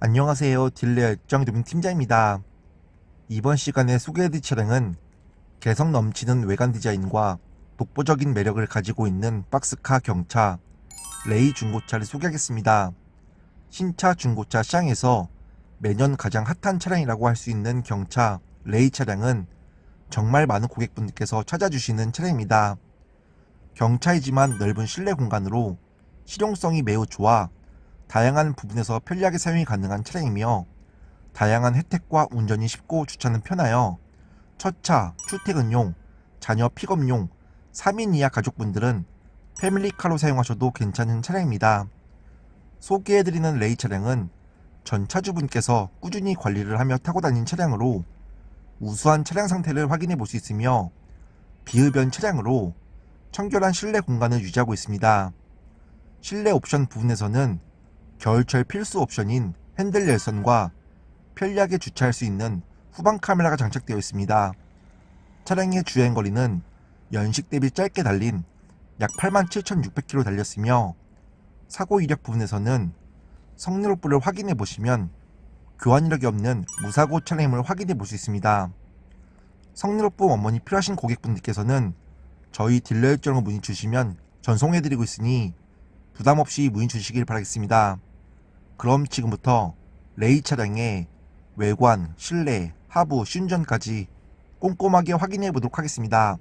안녕하세요. 딜레 열정 도민 팀장입니다. 이번 시간에 소개해드릴 차량은 개성 넘치는 외관 디자인과 독보적인 매력을 가지고 있는 박스카 경차 레이 중고차를 소개하겠습니다. 신차 중고차 시장에서 매년 가장 핫한 차량이라고 할 수 있는 경차 레이 차량은 정말 많은 고객분들께서 찾아주시는 차량입니다. 경차이지만 넓은 실내 공간으로 실용성이 매우 좋아 다양한 부분에서 편리하게 사용이 가능한 차량이며 다양한 혜택과 운전이 쉽고 주차는 편하여 첫차, 출퇴근용, 자녀 픽업용, 3인 이하 가족분들은 패밀리카로 사용하셔도 괜찮은 차량입니다. 소개해드리는 레이 차량은 전 차주분께서 꾸준히 관리를 하며 타고 다닌 차량으로 우수한 차량 상태를 확인해 볼 수 있으며 비흡연 차량으로 청결한 실내 공간을 유지하고 있습니다. 실내 옵션 부분에서는 겨울철 필수 옵션인 핸들 열선과 편리하게 주차할 수 있는 후방 카메라가 장착되어 있습니다. 차량의 주행 거리는 연식 대비 짧게 달린 약 87,600km 달렸으며 사고 이력 부분에서는 성능 록부를 확인해 보시면 교환 이력이 없는 무사고 차량임을 확인해 볼 수 있습니다. 성능 록부 원본이 필요하신 고객분들께서는 저희 딜러 일정을 문의 주시면 전송해 드리고 있으니 부담 없이 문의 주시길 바라겠습니다. 그럼 지금부터 레이 차량의 외관, 실내, 하부, 시운전까지 꼼꼼하게 확인해 보도록 하겠습니다.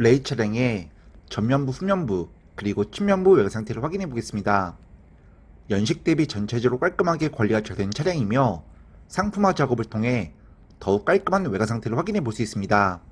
레이 차량의 전면부, 후면부, 그리고 측면부 외관 상태를 확인해 보겠습니다. 연식 대비 전체적으로 깔끔하게 관리가 잘 된 차량이며 상품화 작업을 통해 더욱 깔끔한 외관 상태를 확인해 볼 수 있습니다.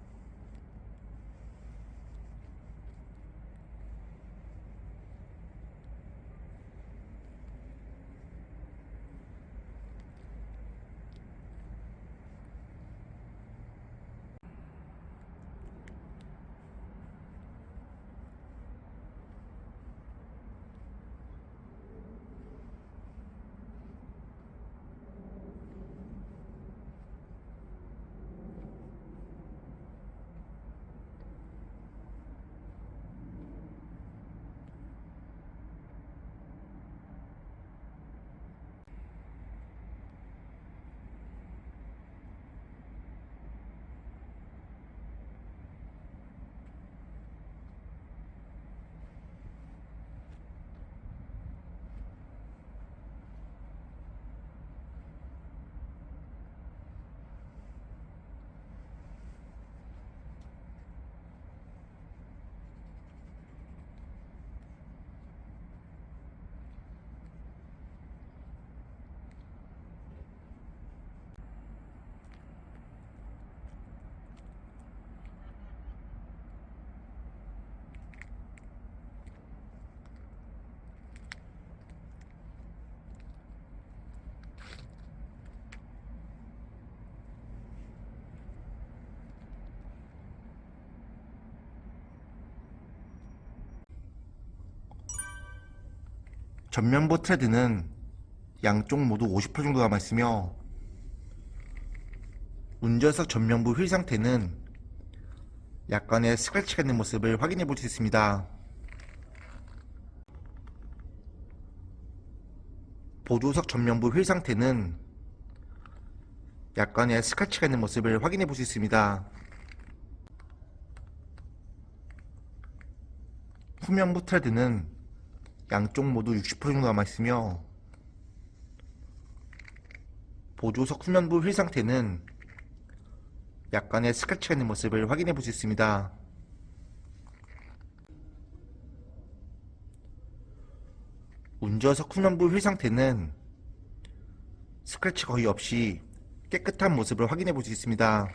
전면부 트레드는 양쪽 모두 50% 정도 남아있으며 운전석 전면부 휠 상태는 약간의 스크래치가 있는 모습을 확인해 볼 수 있습니다. 보조석 전면부 휠 상태는 약간의 스크래치가 있는 모습을 확인해 볼 수 있습니다. 후면부 트레드는 양쪽 모두 60% 정도 남아있으며 보조석 후면부 휠 상태는 약간의 스크래치가 있는 모습을 확인해 볼 수 있습니다. 운전석 후면부 휠 상태는 스크래치 거의 없이 깨끗한 모습을 확인해 볼 수 있습니다.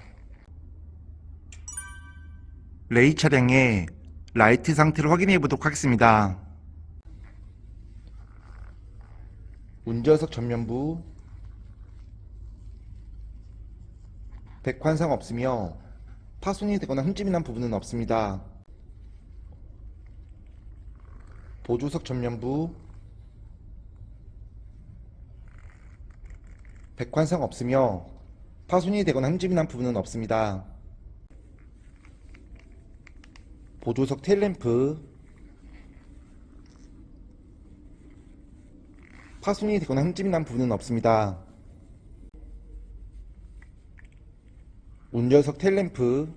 레이 차량의 라이트 상태를 확인해 보도록 하겠습니다. 운전석 전면부 백환상 없으며 파손이 되거나 흠집이 난 부분은 없습니다. 보조석 전면부 백환상 없으며 파손이 되거나 흠집이 난 부분은 없습니다. 보조석 테일램프 파손이 되거나 흠집이 난 부분은 없습니다. 운전석 텔램프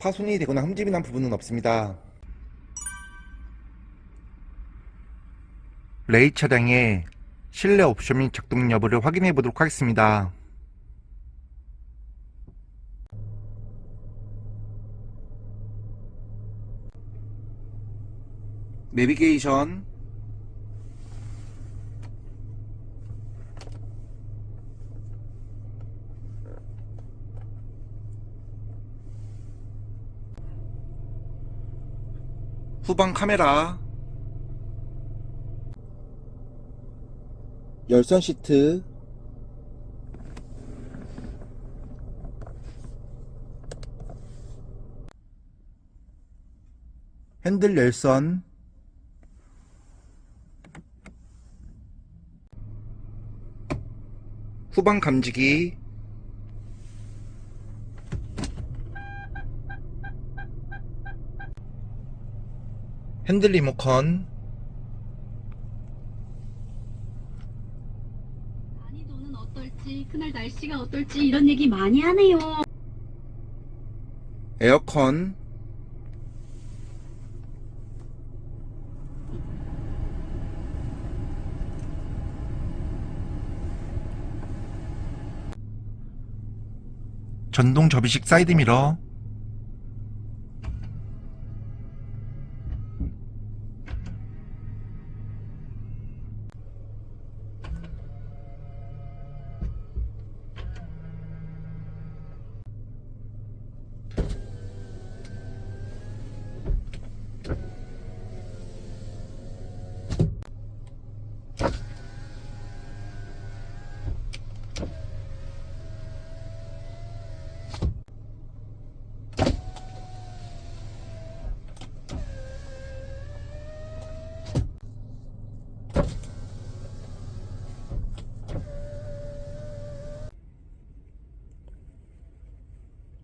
파손이 되거나 흠집이 난 부분은 없습니다. 레이 차량의 실내 옵션 및 작동 여부를 확인해 보도록 하겠습니다. 내비게이션. 후방 카메라. 열선 시트. 핸들 열선 후방 감지기. 핸들 리모컨. 난이도는 어떨지, 그날 날씨가 어떨지 이런 얘기 많이 하네요. 에어컨 전동 접이식 사이드미러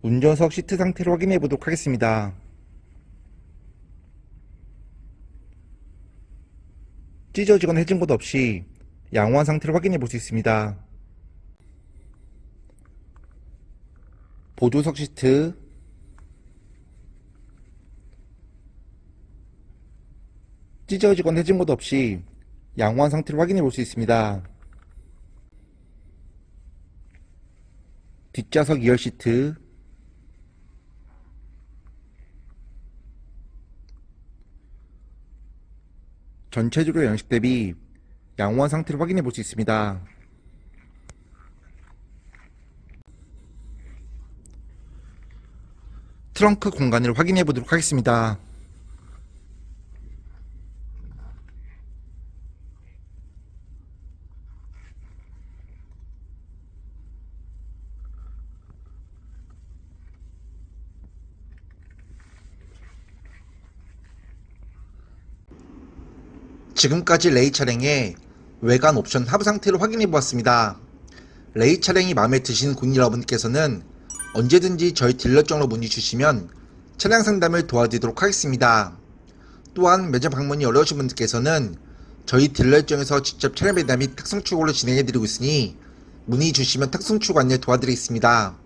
운전석 시트 상태를 확인해 보도록 하겠습니다. 찢어지거나 해진 곳 없이 양호한 상태를 확인해 볼 수 있습니다. 보조석 시트 찢어지거나 해진 곳 없이 양호한 상태를 확인해 볼 수 있습니다. 뒷좌석 2열 시트 전체적으로 양식 대비 양호한 상태를 확인해 볼 수 있습니다. 트렁크 공간을 확인해 보도록 하겠습니다. 지금까지 레이 차량의 외관 옵션 하부 상태를 확인해 보았습니다. 레이 차량이 마음에 드신 고객 여러분께서는 언제든지 저희 딜러 쪽으로 문의 주시면 차량 상담을 도와드리도록 하겠습니다. 또한 매장 방문이 어려우신 분들께서는 저희 딜러 입장에서 직접 차량 배달 및 탁송 출고를 진행해 드리고 있으니 문의 주시면 탁송 출고 안내 도와드리겠습니다.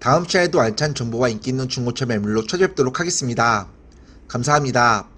다음 시간에도 알찬 정보와 인기 있는 중고차 매물로 찾아뵙도록 하겠습니다. 감사합니다.